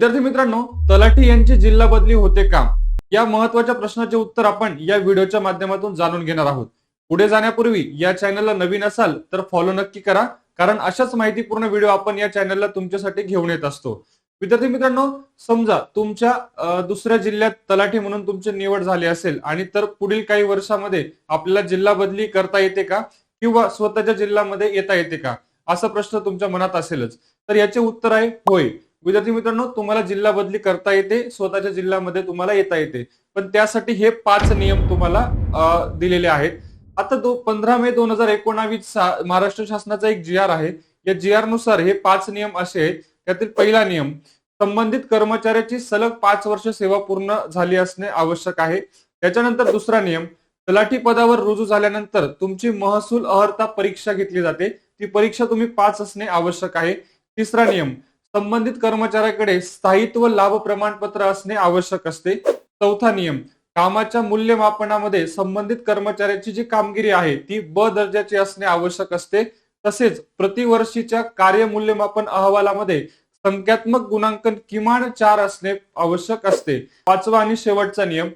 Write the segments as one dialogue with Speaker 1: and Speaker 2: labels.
Speaker 1: विद्यार्थी मित्रांनो तलाठी यांची जिल्हा बदली होते का? या महत्त्वाच्या प्रश्नाचे उत्तर आपण या व्हिडिओच्या माध्यमातून जाणून घेणार आहोत. पुढे जाण्यापूर्वी या चॅनलला नवीन असाल तर फॉलो नक्की करा कारण अशाच माहितीपूर्ण व्हिडिओ आपण या चॅनलला तुमच्यासाठी घेऊन येत असतो. विद्यार्थी मित्रांनो समजा तुमच्या दुसऱ्या जिल्ह्यात तलाठी म्हणून तुमची निवड झाली असेल आणि तर पुढील काही वर्षामध्ये आपल्याला जिल्हा बदली करता येते का? किंवा स्वतःच्या जिल्ह्यामध्ये येता येते का? असा प्रश्न तुमच्या मनात असेलच. तर याचे उत्तर आहे होय. विद्यार्थी मित्रांनो तुम्हाला जिल्हा बदली करता येते स्वतःच्या जिल्ह्यामध्ये तुम्हाला येता येते. पण त्यासाठी हे पाच नियम तुम्हाला दिलेले आहेत. आता दो पंधरा मे दोन हजार एकोणावीस महाराष्ट्र शासनाचा एक जी आर आहे. या जी आरनुसार हे पाच नियम असे आहेत. त्यातील पहिला नियम संबंधित कर्मचाऱ्याची सलग पाच वर्ष सेवा पूर्ण झाली असणे आवश्यक आहे. त्याच्यानंतर दुसरा नियम तलाठी पदावर रुजू झाल्यानंतर तुमची महसूल अहर्ता परीक्षा घेतली जाते. ती परीक्षा तुम्ही पास असणे आवश्यक आहे. तिसरा नियम संबंधित कर्मचाऱ्याकडे स्थायित्व लाभ प्रमाणपत्र असणे आवश्यक असते. चौथा नियम कामाच्या मूल्यमापनामध्ये संबंधित कर्मचाऱ्याची जी कामगिरी आहे ती ब दर्जाची असणे आवश्यक असते. तसेच प्रतिवर्षीच्या कार्य मूल्यमापन अहवालामध्ये संख्यात्मक गुणांकन किमान चार असणे आवश्यक असते. पाचवा आणि शेवटचा नियम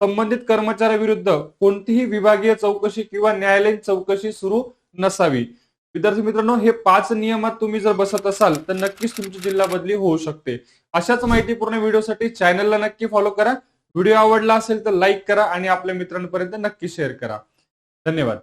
Speaker 1: संबंधित कर्मचाऱ्याविरुद्ध कोणतीही विभागीय चौकशी किंवा न्यायालयीन चौकशी सुरू नसावी. विद्यार्थी मित्रांनो हे पाच नियमात तुम्ही जर बसत असाल तर नक्कीच तुमची जिल्हा बदली होऊ शकते. अशाच माहितीपूर्ण व्हिडिओसाठी चॅनलला नक्की फॉलो करा. व्हिडिओ आवडला असेल तर लाईक करा आणि आपल्या मित्रांपर्यंत नक्की शेअर करा. धन्यवाद.